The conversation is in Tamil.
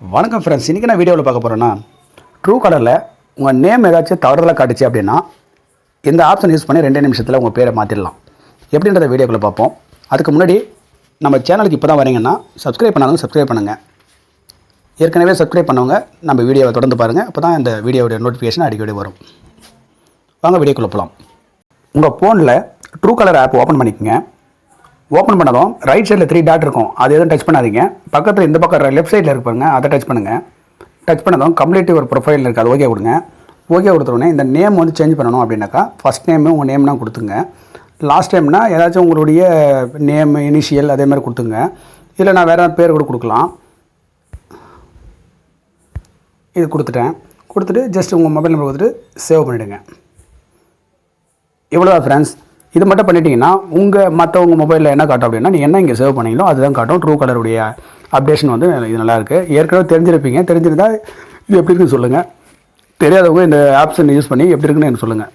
வணக்கம் ஃப்ரெண்ட்ஸ் இன்றைக்கி நான் வீடியோவில் பார்க்க போகிறேன்னா ட்ரூ கலரில் உங்கள் நேம் ஏதாச்சும் தவறுதலாக காட்டுச்சு அப்படின்னா இந்த ஆப்ஷன் யூஸ் பண்ணி ரெண்டே நிமிஷத்தில் உங்கள் பேரை மாற்றிடலாம் எப்படின்றத வீடியோக்குள்ளே பார்ப்போம். அதுக்கு முன்னாடி நம்ம சேனலுக்கு இப்போ தான் வரீங்கன்னா சப்ஸ்கிரைப் பண்ணாலும் சப்ஸ்கிரைப் பண்ணுங்கள் ஏற்கனவே சப்ஸ்கிரைப் பண்ணவங்க நம்ம வீடியோவை தொடர்ந்து பாருங்கள் அப்போ தான் இந்த வீடியோடைய நோட்டிஃபிகேஷன் அடிக்கடி வரும். வாங்க வீடியோக்குள்ளே போகலாம் உங்கள் ஃபோனில் ட்ரூ கலர் ஆப் ஓப்பன் பண்ணிக்கோங்க. ஓப்பன் பண்ணதும் ரைட் சைடில் த்ரீ டாட் இருக்கும். அது எதுவும் டச் பண்ணாதீங்க. பக்கத்தில் இந்த பக்கம் லெஃப்ட் சைடில் இருக்கு அதை டச் பண்ணுங்கள் டச் பண்ணதும் கம்ப்ளீட் ஒரு ப்ரொஃபைல் இருக்குது அது ஓகே கொடுங்க. ஓகே கொடுத்துருவோன்னே இந்த நேம் வந்து சேஞ்ச் பண்ணணும் அப்படின்னாக்கா ஃபஸ்ட் நேமு உங்கள் நேம்னா கொடுத்துங்க. லாஸ்ட் டைம்னா ஏதாச்சும் உங்களுடைய நேம் இனிஷியல் அதே மாதிரி கொடுத்துங்க. இல்லை நான் வேறு பேர் கூட கொடுக்கலாம். இது கொடுத்துட்டேன். கொடுத்துட்டு ஜஸ்ட் உங்கள் மொபைல் நம்பர் கொடுத்துட்டு சேவ் பண்ணிவிடுங்க இவ்வளோதான் ஃப்ரெண்ட்ஸ் இது மட்டும் பண்ணிட்டீங்கன்னா உங்கள் மற்றவங்க மொபைலில் என்ன காட்டும் அப்படின்னா நீங்கள் என்ன இங்கே சேவ் பண்ணீங்களோ அதுதான் காட்டும். ட்ரூ கலருடைய அப்டேஷன் வந்து இது நல்லாயிருக்கு ஏற்கனவே தெரிஞ்சிருப்பீங்க. தெரிஞ்சிருந்தால் இது எப்படி இருக்குன்னு சொல்லுங்கள் தெரியாதவங்க இந்த ஆப்ஷன் யூஸ் பண்ணி எப்படி இருக்குன்னு எனக்கு சொல்லுங்கள்